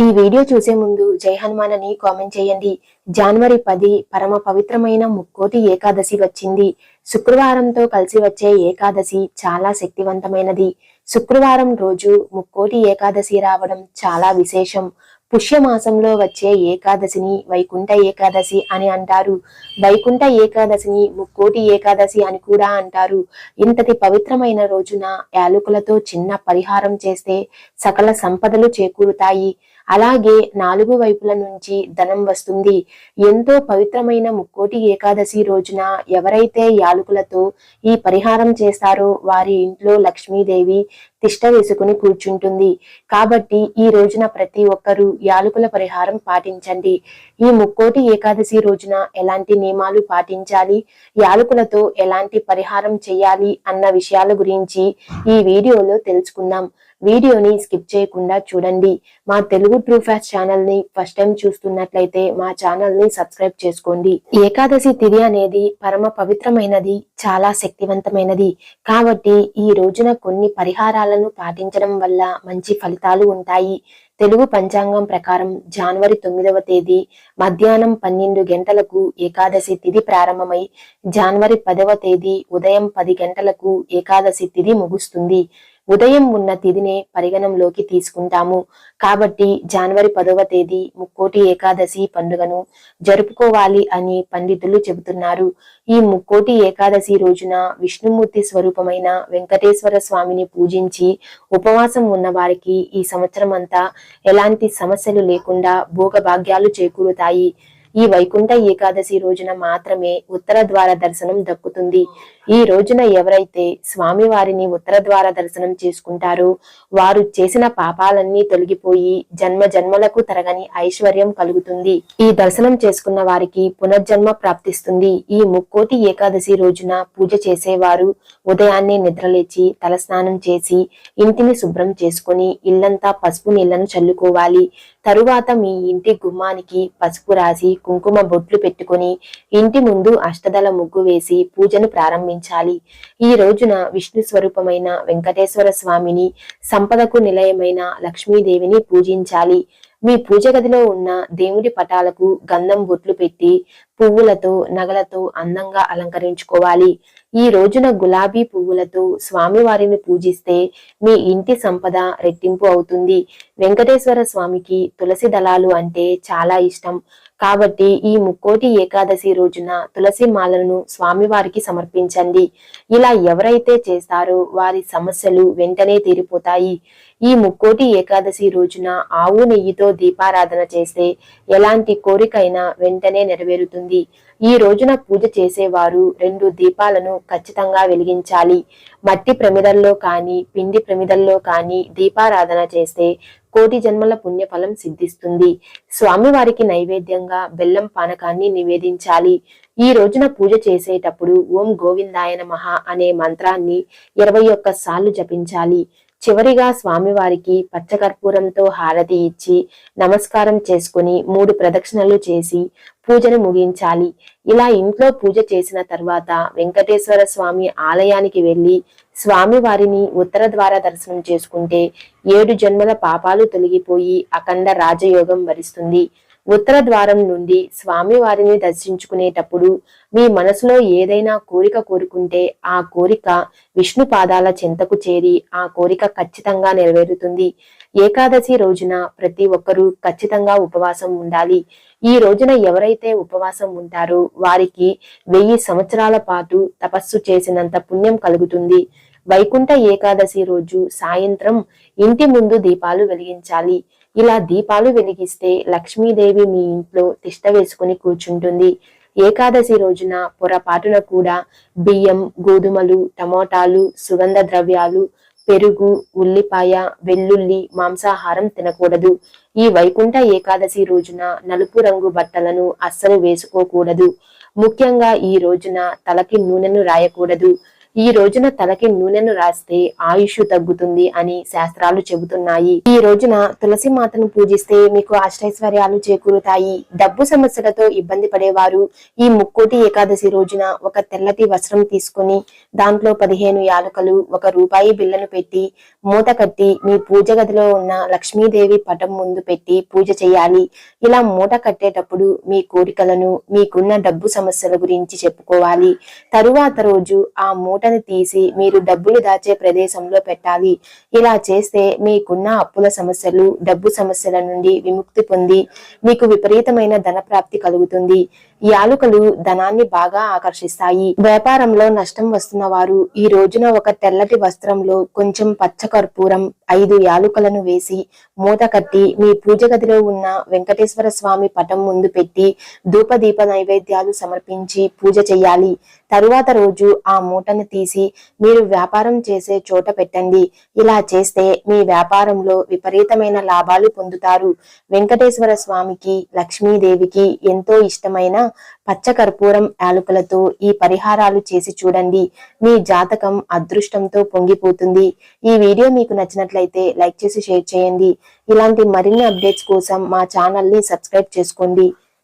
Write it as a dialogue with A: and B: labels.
A: ఈ వీడియో చూసే ముందు జై హనుమాన్ అని కామెంట్ చేయండి. జనవరి పది పరమ పవిత్రమైన ముక్కోటి ఏకాదశి వచ్చింది. శుక్రవారంతో కలిసి వచ్చే ఏకాదశి చాలా శక్తివంతమైనది. శుక్రవారం రోజు ముక్కోటి ఏకాదశి రావడం చాలా విశేషం. పుష్యమాసంలో వచ్చే ఏకాదశిని వైకుంఠ ఏకాదశి అని అంటారు. వైకుంఠ ఏకాదశిని ముక్కోటి ఏకాదశి అని కూడా అంటారు. ఇంతటి పవిత్రమైన రోజున యాలకులతో చిన్న పరిహారం చేస్తే సకల సంపదలు చేకూరుతాయి. అలాగే నాలుగు వైపుల నుంచి ధనం వస్తుంది. ఎంతో పవిత్రమైన ముక్కోటి ఏకాదశి రోజున ఎవరైతే యాలకులతో ఈ పరిహారం చేస్తారో వారి ఇంట్లో లక్ష్మీదేవి తిష్ట వేసుకుని కూర్చుంటుంది. కాబట్టి ఈ రోజున ప్రతి ఒక్కరూ యాలకుల పరిహారం పాటించండి. ఈ ముక్కోటి ఏకాదశి రోజున ఎలాంటి నియమాలు పాటించాలి? యాలకులతో ఎలాంటి పరిహారం చేయాలి? అన్న విషయాల గురించి ఈ వీడియోలో తెలుసుకుందాం. వీడియోని స్కిప్ చేయకుండా చూడండి. మా తెలుగు ట్రూ ఫ్యాక్ట్ ఛానల్ని ఫస్ట్ టైం చూస్తున్నట్లయితే మా ఛానల్ని సబ్స్క్రైబ్ చేసుకోండి. ఏకాదశి తిథి అనేది పరమ పవిత్రమైనది చాలా శక్తివంతమైనది. కాబట్టి ఈ రోజున కొన్ని పరిహారాలను పాటించడం వల్ల మంచి ఫలితాలు ఉంటాయి. తెలుగు పంచాంగం ప్రకారం జనవరి తొమ్మిదవ తేదీ మధ్యాహ్నం పన్నెండు గంటలకు ఏకాదశి తిథి ప్రారంభమై జనవరి పదవ తేదీ ఉదయం పది గంటలకు ఏకాదశి తిథి ముగుస్తుంది. ఉదయం ఉన్న తిథినే పరిగణంలోకి తీసుకుంటాము. కాబట్టి జనవరి పదవ తేదీ ముక్కోటి ఏకాదశి పండుగను జరుపుకోవాలి అని పండితులు చెబుతున్నారు. ఈ ముక్కోటి ఏకాదశి రోజున విష్ణుమూర్తి స్వరూపమైన వెంకటేశ్వర స్వామిని పూజించి ఉపవాసం ఉన్న వారికి ఈ సంవత్సరం అంతా ఎలాంటి సమస్యలు లేకుండా భోగభాగ్యాలు చేకూరుతాయి. ఈ వైకుంఠ ఏకాదశి రోజున మాత్రమే ఉత్తర ద్వార దర్శనం దక్కుతుంది. ఈ రోజున ఎవరైతే స్వామి వారిని ఉత్తర ద్వార దర్శనం చేసుకుంటారో వారు చేసిన పాపాలన్నీ తొలగిపోయి జన్మ జన్మలకు తరగని ఐశ్వర్యం కలుగుతుంది. ఈ దర్శనం చేసుకున్న వారికి పునర్జన్మ ప్రాప్తిస్తుంది. ఈ ముక్కోటి ఏకాదశి రోజున పూజ చేసేవారు ఉదయాన్నే నిద్రలేచి తలస్నానం చేసి ఇంటిని శుభ్రం చేసుకుని ఇల్లంతా పసుపు నీళ్ళను చల్లుకోవాలి. తరువాత మీ ఇంటి గుమ్మానికి పసుపు రాసి కుంకుమ బొట్లు పెట్టుకుని ఇంటి ముందు అష్టదల ముగ్గు వేసి పూజను ప్రారంభించాలి. ఈ రోజున విష్ణు స్వరూపమైన వెంకటేశ్వర స్వామిని సంపదకు నిలయమైన లక్ష్మీదేవిని పూజించాలి. మీ పూజ గదిలో ఉన్న దేవుడి పటాలకు గంధం బొట్లు పెట్టి పువ్వులతో నగలతో అందంగా అలంకరించుకోవాలి. ఈ రోజున గులాబీ పువ్వులతో స్వామివారిని పూజిస్తే మీ ఇంటి సంపద రెట్టింపు అవుతుంది. వెంకటేశ్వర స్వామికి తులసి దళాలు అంటే చాలా ఇష్టం. కాబట్టి ఈ ముక్కోటి ఏకాదశి రోజున తులసి మాలను స్వామివారికి సమర్పించండి. ఇలా ఎవరైతే చేస్తారో వారి సమస్యలు వెంటనే తీరిపోతాయి. ఈ ముక్కోటి ఏకాదశి రోజున ఆవు నెయ్యితో దీపారాధన చేస్తే ఎలాంటి కోరికైనా వెంటనే నెరవేరుతుంది. ఈ రోజున పూజ చేసేవారు రెండు దీపాలను ఖచ్చితంగా వెలిగించాలి. మట్టి ప్రమిదల్లో కానీ పిండి ప్రమిదల్లో కానీ దీపారాధన చేస్తే కోటి జన్మల పుణ్యఫలం సిద్ధిస్తుంది. స్వామివారికి నైవేద్యంగా బెల్లం పానకాన్ని నివేదించాలి. ఈ రోజున పూజ చేసేటప్పుడు ఓం గోవిందాయన నమః అనే మంత్రాన్ని ఇరవై ఒక్క సార్లు జపించాలి. చివరిగా స్వామివారికి పచ్చకర్పూరంతో హారతి ఇచ్చి నమస్కారం చేసుకుని మూడు ప్రదక్షిణలు చేసి పూజను ముగించాలి. ఇలా ఇంట్లో పూజ చేసిన తర్వాత వెంకటేశ్వర స్వామి ఆలయానికి వెళ్ళి స్వామి వారిని ఉత్తర ద్వార దర్శనం చేసుకుంటే ఏడు జన్మల పాపాలు తొలగిపోయి అఖండ రాజయోగం వరిస్తుంది. ఉత్తర ద్వారం నుండి స్వామి వారిని దర్శించుకునేటప్పుడు మీ మనసులో ఏదైనా కోరిక కోరుకుంటే ఆ కోరిక విష్ణు పాదాల చెంతకు చేరి ఆ కోరిక ఖచ్చితంగా నెరవేరుతుంది. ఏకాదశి రోజున ప్రతి ఒక్కరూ ఖచ్చితంగా ఉపవాసం ఉండాలి. ఈ రోజున ఎవరైతే ఉపవాసం ఉంటారో వారికి వెయ్యి సంవత్సరాల పాటు తపస్సు చేసినంత పుణ్యం కలుగుతుంది. వైకుంఠ ఏకాదశి రోజు సాయంత్రం ఇంటి ముందు దీపాలు వెలిగించాలి. ఇలా దీపాలు వెలిగిస్తే లక్ష్మీదేవి మీ ఇంట్లో తిష్ట వేసుకుని కూర్చుంటుంది. ఏకాదశి రోజున పొరపాటున కూడా బియ్యం గోధుమలు టమోటాలు సుగంధ ద్రవ్యాలు పెరుగు ఉల్లిపాయ వెల్లుల్లి మాంసాహారం తినకూడదు. ఈ వైకుంఠ ఏకాదశి రోజున నలుపు రంగు బట్టలను అస్సలు వేసుకోకూడదు. ముఖ్యంగా ఈ రోజున తలకి నూనెను రాయకూడదు. ఈ రోజున తలకి నూనెను రాస్తే ఆయుష్ తగ్గుతుంది అని శాస్త్రాలు చెబుతున్నాయి. ఈ రోజున తులసి మాతను పూజిస్తే మీకు అష్టైశ్వర్యాలు చేకూరుతాయి. డబ్బు సమస్యలతో ఇబ్బంది పడేవారు ఈ ముక్కోటి ఏకాదశి రోజున ఒక తెల్లటి వస్త్రం తీసుకొని దాంట్లో పదిహేను యాలకులు ఒక రూపాయి బిళ్ళను పెట్టి మూత కట్టి మీ పూజ గదిలో ఉన్న లక్ష్మీదేవి పటం ముందు పెట్టి పూజ చేయాలి. ఇలా మూట కట్టేటప్పుడు మీ కోరికలను మీకున్న డబ్బు సమస్యల గురించి చెప్పుకోవాలి. తరువాత రోజు ఆ మూట మూటని తీసి మీరు డబ్బులు దాచే ప్రదేశంలో పెట్టాలి. ఇలా చేస్తే మీకున్న అప్పుల సమస్యలు డబ్బు సమస్యల నుండి విముక్తి పొంది మీకు విపరీతమైన ధన ప్రాప్తి కలుగుతుంది యాలుకలు ధనాన్ని బాగా ఆకర్షిస్తాయి. వ్యాపారంలో నష్టం వస్తున్న వారు ఈ రోజున ఒక తెల్లటి వస్త్రంలో కొంచెం పచ్చ కర్పూరం ఐదు యాలుకలను వేసి మూత కట్టి మీ పూజ గదిలో ఉన్న వెంకటేశ్వర స్వామి పటం ముందు పెట్టి ధూపదీప నైవేద్యాలు సమర్పించి పూజ చేయాలి తరువాత రోజు ఆ మూటను తీసి మీరు వ్యాపారం చేసే చోట పెట్టండి. ఇలా చేస్తే మీ వ్యాపారంలో విపరీతమైన లాభాలు పొందుతారు. వెంకటేశ్వర స్వామికి లక్ష్మీదేవికి ఎంతో ఇష్టమైన పచ్చ కర్పూరం యాలుకలతో ఈ పరిహారాలు చేసి చూడండి. మీ జాతకం అదృష్టంతో పొంగిపోతుంది. ఈ వీడియో మీకు నచ్చినట్లయితే లైక్ చేసి షేర్ చేయండి. ఇలాంటి మరిన్ని అప్డేట్స్ కోసం మా ఛానల్ని సబ్స్క్రైబ్ చేసుకోండి.